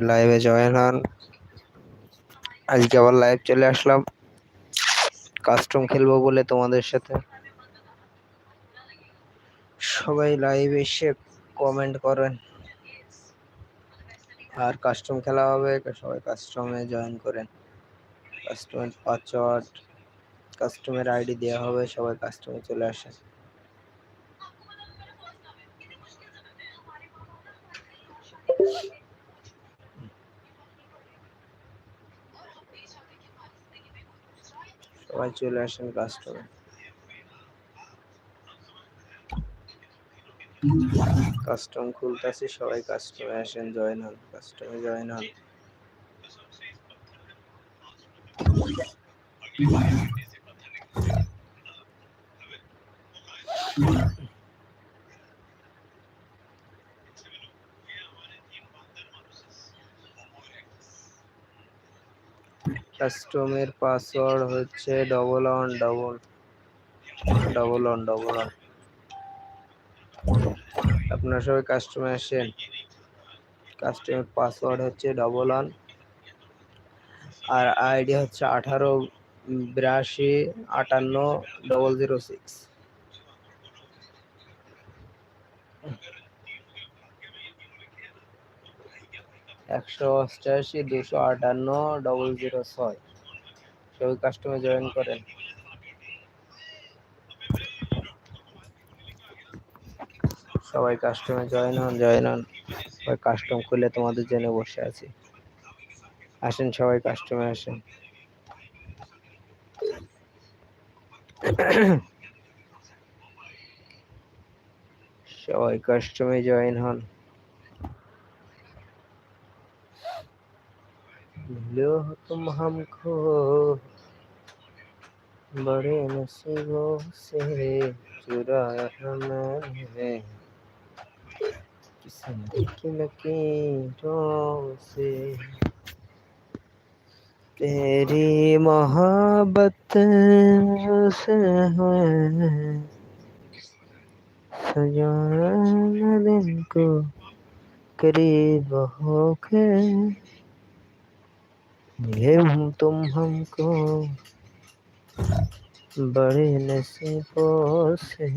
লাইভে জয়েন হন। আজকে আবার লাইভ চলে আসলাম। কাস্টম খেলব বলে তোমাদের সাথে। সবাই লাইভ এসে কমেন্ট করেন। আর কাস্টম খেলা হবে, সবাই কাস্টমে জয়েন করেন। কাস্টমের পাসওয়ার্ড কাস্টমের আইডি দেওয়া হবে, সবাই কাস্টমে চলে আসেন। সবাই চলে আসেন কাস্টমে কাস্টম খুলতেছি সবাই কাস্টমে আসেন জয়েন হন কাস্টমে জয়েন হন। কাস্টমের পাসওয়ার্ড হচ্ছে double one double double one double one আপনারা সবাই কাস্টমে আসেন। কাস্টমের পাসওয়ার্ড হচ্ছে ডবল ওয়ান আর আইডি হচ্ছে আঠারো বিরাশি আটান্ন ডবল জিরো সিক্স একশো অষ্টআশি, দুশো আটান্ন ডবল জিরো ছয়। সবাই কাস্টমে জয়েন করেন। সবাই কাস্টমে জয়েন হন জয়েন হন। সবাই কাস্টম খুলে তোমাদের জন্য বসে আছি। আসেন, সবাই কাস্টমে আসেন। সবাই কাস্টমে জয়েন হন। मिलो तुम हमको, बड़े नसीबों से चुराया की लकीरों से। तेरी मोहब्बत से है दिन को करीब होके मिले हम तुम हमको बड़े नसीबों से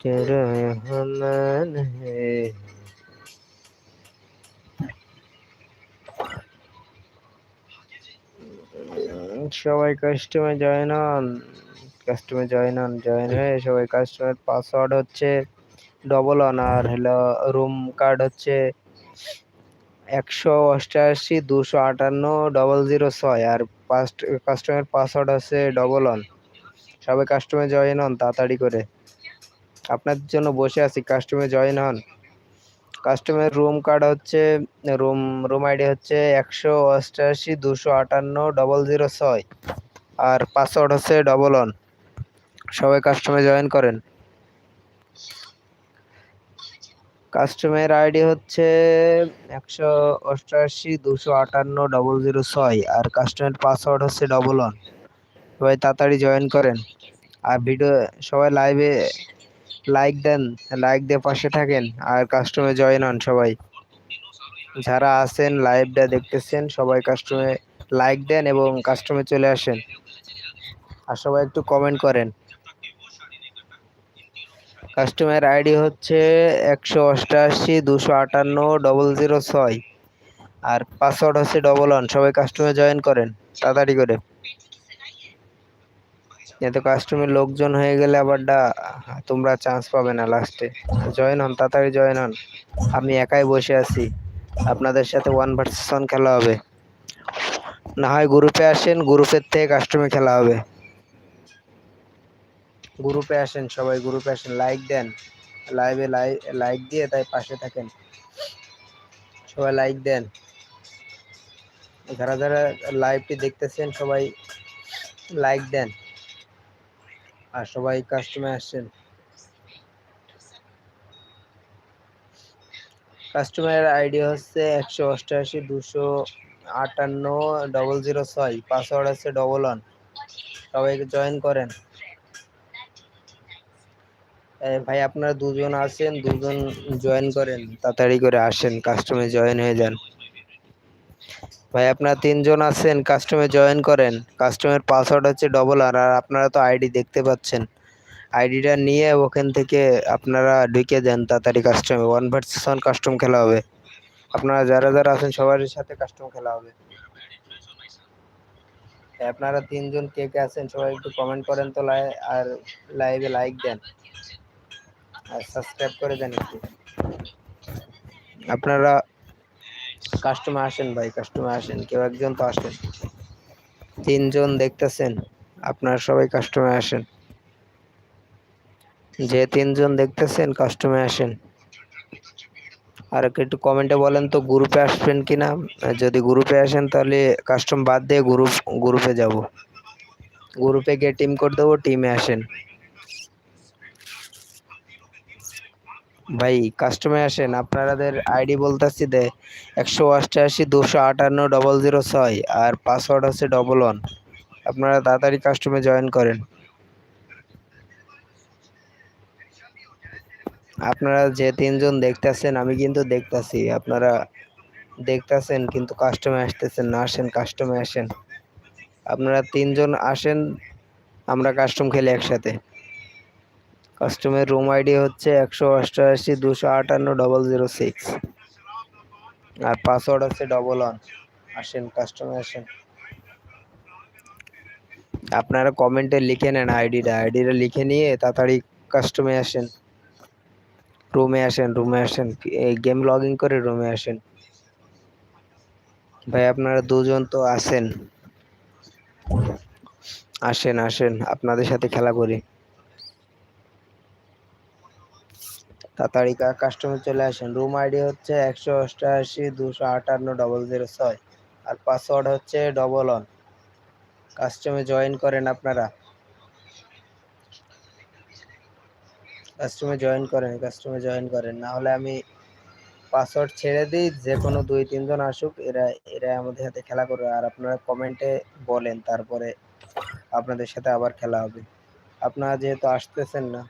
तेरा हमन है সবাই কাস্টমে জয়েন হন কাস্টমে জয়েন হন জয়েন হয়ে সবাই কাস্টমার পাসওয়ার্ড হচ্ছে ডবল ওয়ান আর হলো রুম কার্ড হচ্ছে একশো অষ্টআশি দুশো আটান্ন ডবল জিরো ছয় আর পাস্ট কাস্টমার পাসওয়ার্ড আছে ডবল ওয়ান সবাই কাস্টমে জয়েন হন, তাড়াতাড়ি করে। আপনাদের জন্য বসে আছি কাস্টমে জয়েন হন। কাস্টমার রুম কার্ড হচ্ছে রুম রুম আইডি হচ্ছে একশো অষ্টআশি দুশো আটান্ন ডবল জিরো ছয়। আর পাসওয়ার্ড হচ্ছে ডবল ওয়ান সবাই কাস্টমে জয়েন করেন। কাস্টমার আইডি হচ্ছে একশো অষ্টআশি দুশো আটান্ন ডবল জিরো ছয় আর কাস্টমার পাসওয়ার্ড হচ্ছে ডবল ওয়ান সবাই তাড়াতাড়ি জয়েন করেন। আর ভিডিও সবাই লাইভে লাইক দেন লাইক দিয়ে পাশে থাকেন আর কাস্টমে জয়েন হন সবাই। যারা আছেন লাইভটা দেখতেছেন, সবাই কাস্টমে লাইক দেন এবং কাস্টমে চলে আসেন। আর সবাই একটু কমেন্ট করেন। কাস্টমার আইডি হচ্ছে একশো অষ্টআশি দুশো আটান্ন ডবল জিরো ছয়। আর পাসওয়ার্ড হচ্ছে ডবল ওয়ান সবাই কাস্টমে জয়েন করেন, তাড়াতাড়ি করে। এতে কাস্টমের লোকজন হয়ে গেলে আবার ডা, তোমরা চান্স পাবে না লাস্টে জয়েন হন, তাড়াতাড়ি জয়েন হন। আমি একাই বসে আছি। আপনাদের সাথে ওয়ান ভার্সেস ওয়ান খেলা হবে। না হয় গ্রুপে আসেন গ্রুপের থেকে কাস্টমে খেলা হবে। গ্রুপে আসেন সবাই গ্রুপে আসেন লাইক দেন। লাইভে লাইক দিয়ে তাই পাশে থাকেন। সবাই লাইক দেন। যারা যারা লাইভটি দেখতেছেন, সবাই লাইক দেন। আর সবাই কাস্টমে আসছেন। কাস্টমার আইডি হচ্ছে একশো অষ্টআশি দুশো আটান্ন ডবল জিরো ছয়। পাসওয়ার্ড হচ্ছে ডবল ওয়ান সবাইকে জয়েন করেন। ভাই আপনারা দুজন আছেন দুজন জয়েন করেন, তাড়াতাড়ি করে আসেন কাস্টমে জয়েন হয়ে যান। ভাই আপনারা তিনজন আছেন কাস্টমে জয়েন করেন কাস্টমের পাসওয়ার্ড হচ্ছে ডবল আর আর আপনারা তো আইডি দেখতে পাচ্ছেন। আইডিটা নিয়ে ওখান থেকে আপনারা ঢুকে দেন তাড়াতাড়ি কাস্টমে ওয়ান ভার্সেস ওয়ান কাস্টম খেলা হবে। আপনারা যারা যারা আছেন, সবার সাথে কাস্টম খেলা হবে। আপনারা তিনজন কে কে আছেন, সবাই একটু কমেন্ট করেন তো আর লাইভে লাইক দেন। আর সাবস্ক্রাইব করে দেন একটু আপনারা কাস্টমার আসেন ভাই কাস্টমার আসেন, কেউ একজন তো আসেন। তিনজন দেখতেছেন, আপনারা সবাই কাস্টমার আসেন। যে তিনজন দেখতেছেন কাস্টমার আসেন। আর একটু কমেন্টে বলেন তো গ্রুপে আসবেন কিনা? যদি গ্রুপে আসেন, তাহলে কাস্টম বাদ দিয়ে গ্রুপ গ্রুপে যাব। গ্রুপে গিয়ে টিম করে দেবো টিমে আসেন। ভাই কাস্টমে আসেন আপনাদের আইডি বলতেছি দে একশো অষ্টআশি দুশো আটান্ন ডবল জিরো ছয় আর পাসওয়ার্ড হচ্ছে ডবল ওয়ান আপনারা তাড়াতাড়ি কাস্টমে জয়েন করেন। আপনারা যে তিনজন দেখতেছেন, আমি কিন্তু দেখতেছি। আপনারা দেখতেছেন, কিন্তু কাস্টমে আসতেছেন না, আসেন কাস্টমে আসেন। আপনারা তিনজন আসেন, আমরা কাস্টম খেলি একসাথে। কাস্টমের রুম আইডি হচ্ছে একশো অষ্টআশি দুশো আটান্ন ডবল জিরো সিক্স আর পাসওয়ার্ড হচ্ছে ডবল ওয়ান আসেন কাস্টমে আসেন। আপনারা কমেন্টে লিখে নেন আইডিটা আইডিটা লিখে নিয়ে তাড়াতাড়ি কাস্টমে আসেন। রুমে আসেন রুমে আসেন। গেম লগ ইন করে রুমে আসেন। ভাই, আপনারা দুজন তো আসেন আসেন আসেন। আপনাদের সাথে খেলা করি। তাড়াতাড়ি কাস্টমার চলে আসেন। রুম আইডি হচ্ছে একশো অষ্টআশি দুশো আটান্ন ডবল জিরো ছয় আর পাসওয়ার্ড হচ্ছে ডবল ওয়ান কাস্টমে জয়েন করেন আপনারা। কাস্টমে জয়েন করেন কাস্টমে জয়েন করেন। না হলে আমি পাসওয়ার্ড ছেড়ে দিই, যে কোনো দুই, তিনজন আসুক, এরা এরা আমাদের সাথে খেলা করবে। আর আপনারা কমেন্টে বলেন, তারপরে আপনাদের সাথে আবার খেলা হবে। আপনারা যেহেতু আসতেছেন না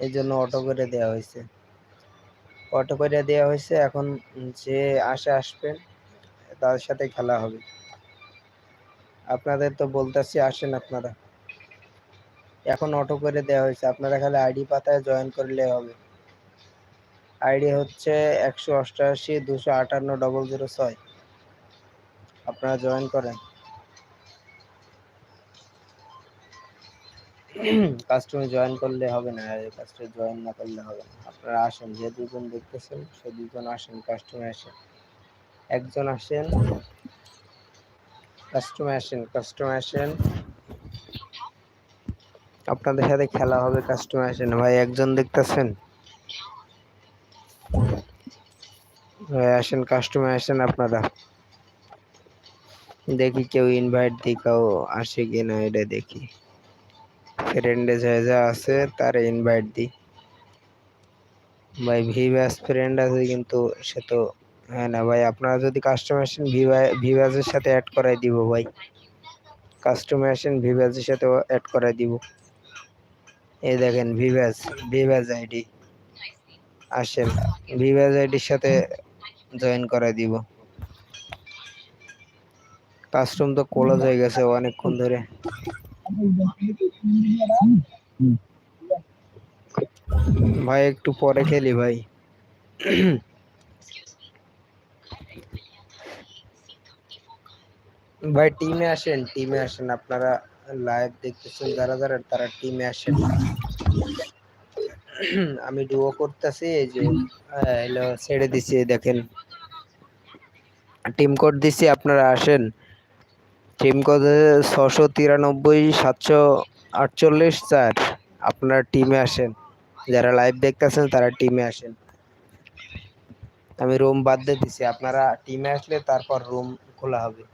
এই জন্য অটো করে দেওয়া হয়েছে। অটো করে দেওয়া হয়েছে, এখন যে আসে আসবেন তাদের সাথে খেলা হবে। আপনাদের তো বলতেছি, আসেন আপনারা। এখন অটো করে দেওয়া হয়েছে। আপনারা খালি আইডি পাতায় জয়েন করলে হবে। আইডি হচ্ছে একশো অষ্টআশি দুশো আটান্ন ডবল জিরো ছয়। আপনারা জয়েন করেন। কাস্টমে জয়েন করলে হবে না কাস্টমে জয়েন না করলে হবে না। আপনারা আসেন, যে দুজন দেখতেছেন, সে দুজন আসেন কাস্টমে আসেন। একজন আসেন কাস্টমে আসেন কাস্টমে আসেন। আপনাদের সাথে খেলা হবে কাস্টমে আসেন। ভাই, একজন দেখতেছেন? ভাই, আসেন কাস্টমে আসেন আপনারা। দেখি কেউ ইনভাইট দিই কেউ আসে কিনা, এটা দেখি। ফ্রেন্ডে যা যা আছে তার ইনভাইট দিই। ভাই ভি ভিভাস ফ্রেন্ড আছে কিন্তু সে তো হ্যাঁ না। ভাই আপনারা যদি কাস্টমার আসেন ভিভাসের সাথে অ্যাড করাই দিব ভাই। কাস্টমার আসেন ভিভাসের সাথে অ্যাড করাই দিব। এই দেখেন ভিভাস ভিভাস আইডি আসেন ভিভাস আইডির সাথে জয়েন করাই দিব। কাস্টম তো ক্লোজ হয়ে গেছে অনেকক্ষণ ধরে। ভাই, একটু পরে খেলি ভাই। ভাই টিমে আসেন টিমে আসেন। আপনারা লাইভ দেখতেছেন, যারা যারা, তারা টিমে আসেন। আমি ডুও করতেছি, এই যে হ্যালো ছেড়ে দিছি দেখেন। টিম কোড দিছি, আপনারা আসেন। টিম কোড ছশো তিরানব্বই, সাতশো আটচল্লিশ চার আপনারা টিমে আসেন। যারা লাইভ দেখতেছেন, তারা টিমে আসেন। আমি রুম বাদ দিয়ে দিছি। আপনারা টিমে আসলে তারপর রুম খোলা হবে।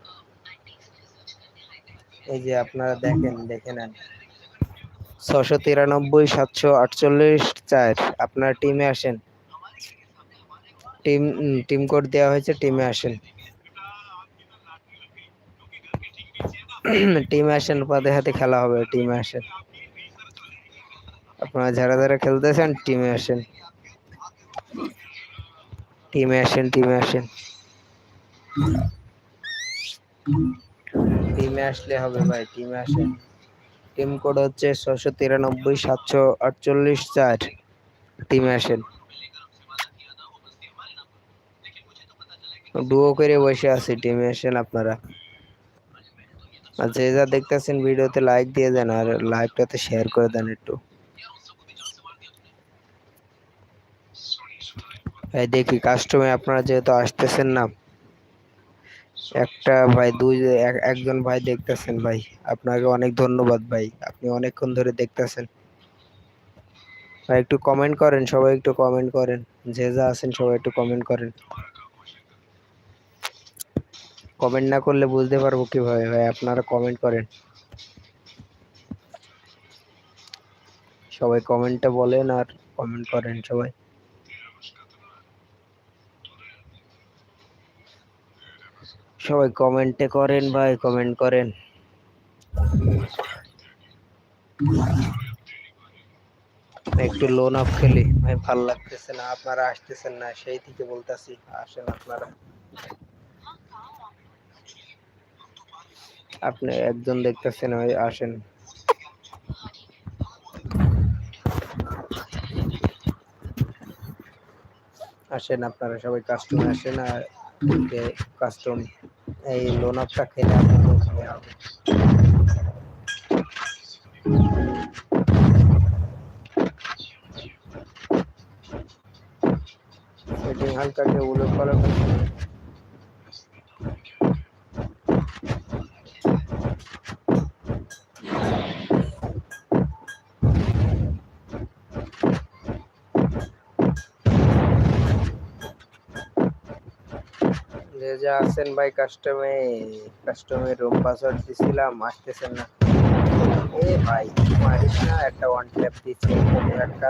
এই যে আপনারা দেখেন, দেখে নেন। ছশো তিরানব্বই, সাতশো আটচল্লিশ চার আপনার টিমে আসেন। টিম টিম কোড দেওয়া হয়েছে, টিমে আসেন। টিমে আসেন পদে হাতে খেলা হবে, টিমে আসেন আপনারা যারা যারা খেলতেছেন, টিমে আসেন টিমে আসেন টিমে আসেন টিমে আসলে হবে ভাই, টিমে আসেন টিম কোড হচ্ছে ছশো তিরানব্বই, সাতশো আটচল্লিশ, চার। টিমে আসেন ডুও করে বসে আছি, টিমে আসেন আপনারা। আর যে যা দেখতেছেন ভিডিওতে লাইক দিয়ে দেন আর লাইভটাতে শেয়ার করে দেন একটু। ভাই দেখি কাস্টমে আপনারা যেহেতু আসতেছেন না, একটা ভাই, দুই একজন ভাই দেখতেছেন ভাই, আপনাকে অনেক ধন্যবাদ ভাই, আপনি অনেকক্ষণ ধরে দেখতেছেন। ভাই একটু কমেন্ট করেন, সবাই একটু কমেন্ট করেন, যে যা আছেন সবাই একটু কমেন্ট করেন। কমেন্ট না করলে বুঝতে পারব কীভাবে ভাই, আপনারা কমেন্ট করেন। সবাই কমেন্টটা বলেন আর কমেন্ট করেন সবাই। সবাই কমেন্টে করেন ভাই কমেন্ট করেন। একটু লোন অফ খেলি। ভাই, ভালো লাগতেছে না, আপনারা আসতেছেন না, সেই থেকে বলতাছি, আসেন আপনারা। আপনি একজন দেখতেছেন, ওই আসেন। আসেন আপনারা সবাই কাস্টমার আসেন আর কাস্টম এই লোন আপটা খেলে হালকা কেউ উল্লেখ করা যে যে আছেন ভাই কাস্টমে কাস্টমে রুম পাসওয়ার্ড দিছিলাম, আসতেছেন না। এ ভাই, মারিস না, একটা ওয়ান ট্যাপ দিচ্ছে একটা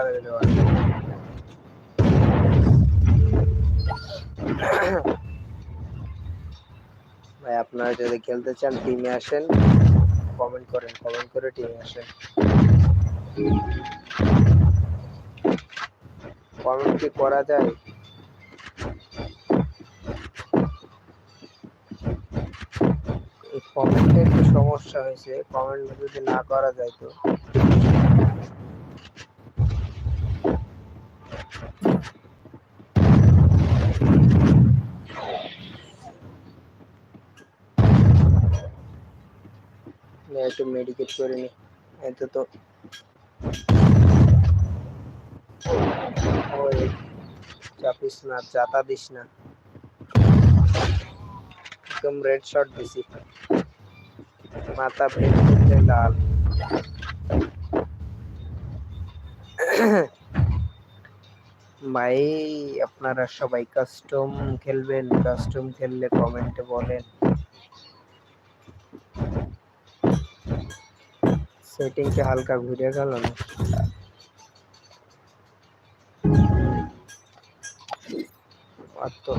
ভাই, আপনারা যদি খেলতে চান টিমে আসেন কমেন্ট করেন কমেন্ট করে টিমে আসেন। কমেন্ট কি করা যায়? কমেন্টে একটু সমস্যা হয়েছে কমেন্ট যদি না করা যায় তো? একটু মেডিকেট করে নি, এত তো। চাপিস না, চাতা দিস না। একদম রেড শট দিছি। মাথা ফেটে লাল। ভাই আপনারা সবাই কাস্টম খেলবেন কাস্টম খেললে কমেন্টে বলেন। সেটিংটা হালকা ঘুরে গেল না? তো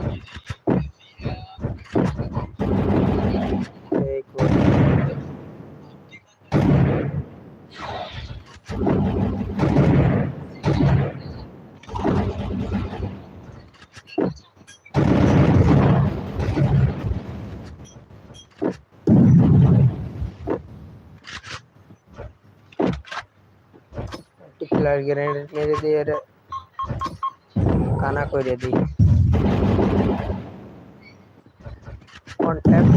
টিকলার গ্রেনেড মেরে দিয়ে কানা করে দিই। কন্ট্যাক্ট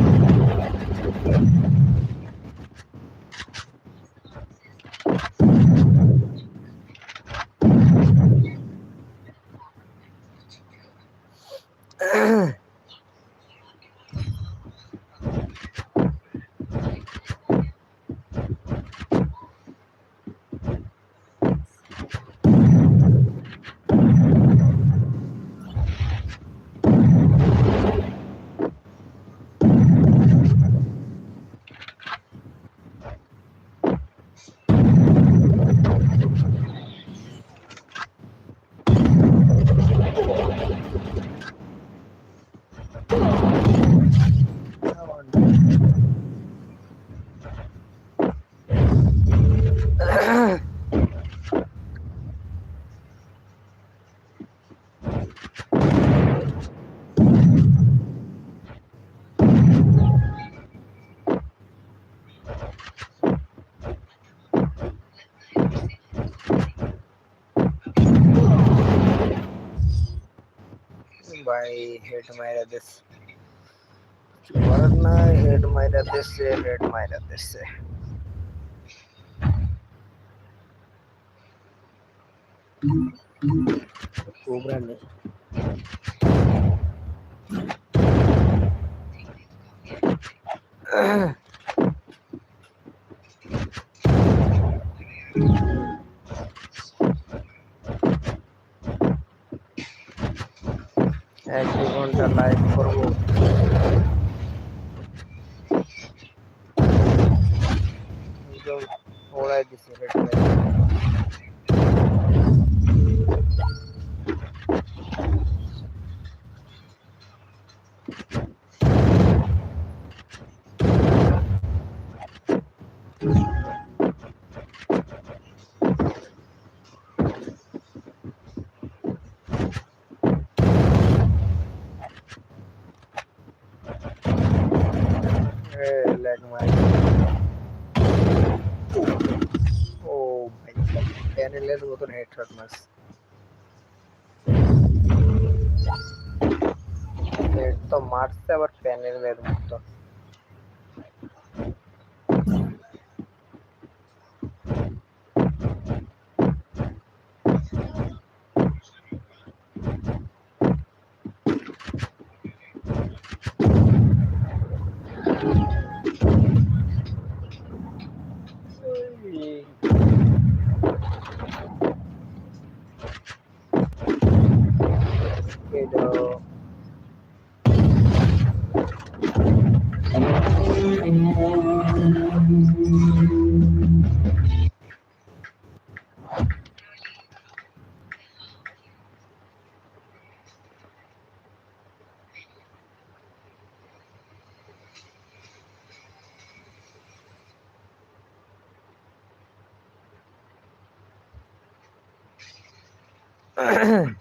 भाई hate my दिस वरना हेड मारा दिस से हेड मारा दिस से कोबरा ने Ugh. ওড়াই দিছে uh